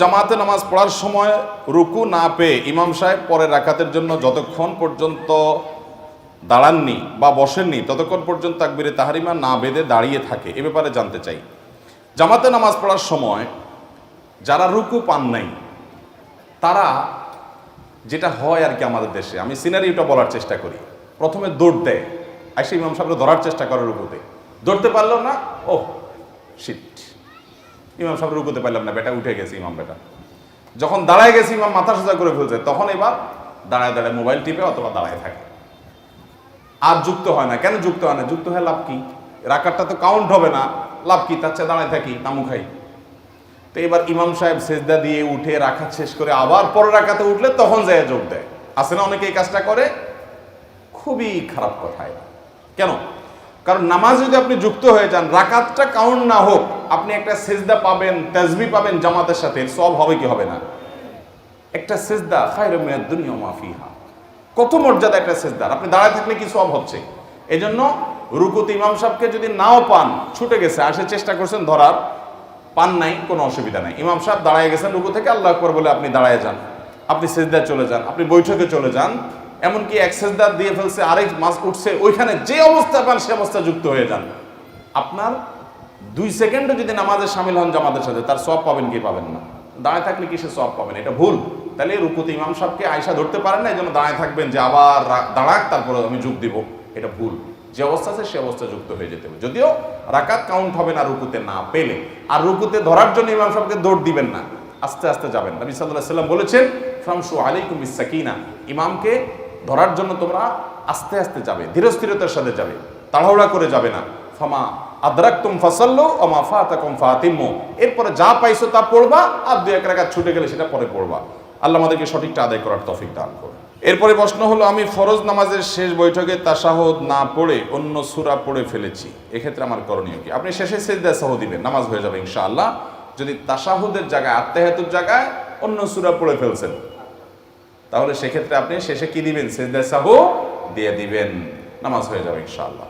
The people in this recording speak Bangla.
জামাতে নামাজ পড়ার সময় রুকু না পেয়ে ইমাম সাহেব পরের রাকাতের জন্য যতক্ষণ পর্যন্ত দাঁড়াননি বা বসেননি, ততক্ষণ পর্যন্ত তাকবিরে তাহারিমা না বেঁধে দাঁড়িয়ে থাকে। এ ব্যাপারে জানতে চাই। জামাতে নামাজ পড়ার সময় যারা রুকু পান নাই, তারা যেটা হয় আর কি আমাদের দেশে, আমি সিনারিওটা বলার চেষ্টা করি। প্রথমে দৌড় দেয় আইসে ইমাম সাহেবকে ধরার চেষ্টা করে রুকুতে। দৌড়তে পারল না ও শিট ইমাম সাহেব রুকুতে পারলাম না, বেটা উঠে গেছে ইমাম, বেটা। যখন দাঁড়ায় গেছে ইমাম, মাথা সোজা করে ফেলছে, তখন এবার দাঁড়ায় দাঁড়ায় মোবাইল টিপে অথবা দাঁড়ায় থাকে। আর যুক্ত হয় না। কেন যুক্ত হয় না? যুক্ত হয় লাভ কি? রাকারটা তো কাউন্ট হবে না। লাভ কি? তার চেয়ে দাঁড়ায় থাকি, তামু খাই। তো এবার ইমাম সাহেব সেজদা দিয়ে উঠে রাখা শেষ করে আবার পরে রাখাতে উঠলে তখন যায় যোগ দেয়। আসে না অনেকে এই কাজটা করে? খুবই খারাপ কথা কেন? কারণ নামাজ যদি আপনি যুক্ত হয়ে যান, রাকাতটা কাউন্ট না হোক, আপনি একটা সেজদা পাবেন, তাজবি পাবেন জামাতের সাথে সব হবে কি হবে না? একটা সেজদা খায়রুম মিনাদ দুনিয়া মা ফিহা। কত মর্যাদা একটা সেজদার? আপনি দাঁড়ায় থাকলে কি সব হচ্ছে? এই জন্য রুকুত ইমাম সাহেবকে যদি নাও পান, ছুটে গেছে আসে চেষ্টা করছেন ধরার, পান নাই, কোনো অসুবিধা নাই। ইমাম সাহেব দাঁড়ায় গেছেন রুকু থেকে, আল্লাহ আকবর বলে আপনি দাঁড়ায় যান। আপনি সেজদায় চলে যান, আপনি বৈঠকে চলে যান এমনকি এক সেজদার দিয়ে ফেলছে, আরেক মাস উঠছে, ওইখানে যে অবস্থা পান সে অবস্থা যুক্ত হয়ে যান। আপনার দুই সেকেন্ডও যদি নামাজে সামিল হন জামাতের সাথে, তার সব পাবেন কি পাবেন না? দাঁড়ায় থাকলে কি সে সব পাবেন? এটা ভুল। তাহলে রুকুতে ইমাম সাহেবকে আয়সা ধরতে পারেন না এই জন্য দাঁড়ায় থাকবেন যে আবার দাঁড়াক, তারপরে আমি যোগ দিব। এটা ভুল। যে অবস্থা আছে, সে অবস্থা যুক্ত হয়ে যেতে হবে। যদিও রাকাত কাউন্ট হবে না রুকুতে না পেলে। আর রুকুতে ধরার জন্য ইমাম সাহেবকে দৌড় দিবেন না। আস্তে আস্তে যাবেন। নবী সাল্লাহ সাল্লাম বলেছেন ফ্রামসু আলাইকুম ইসাকিনা ইমামকে ধরার জন্য তোমরা আস্তে আস্তে যাবে, ধীরস্থিরতার সাথে যাবে, তাড়াহুড়া করে যাবে না। ফামা আদরাকতুম ফাসাল্লু আমা ফাতাকুম ফাতিম্মু। এরপরে যা পাইছো তা পড়বা, আর দুই এক রাকাত ছুটে গেলে সেটা পরে পড়বা। আল্লাহ আমাদেরকে সঠিকটা আদায় করার তৌফিক দান করুন। এরপরে প্রশ্ন হলো, আমি ফরজ নামাজের শেষ বৈঠকে তাশাহুদ না পড়ে অন্য সূরা পড়ে ফেলেছি? এক্ষেত্রে আমার করণীয় কি? আপনি শেষে সেজদা সাহ দিবেন, নামাজ হয়ে যাবে ইনশাআল্লাহ। যদি তাশাহুদের জায়গায় আত্মাহাতুর জায়গায় অন্য সূরা পড়ে ফেলছেন তাহলে সেক্ষেত্রে আপনি শেষে কি দিবেন? সেজদা সাহু দিয়ে দিবেন। নামাজ হয়ে যাবে ইনশাআল্লাহ।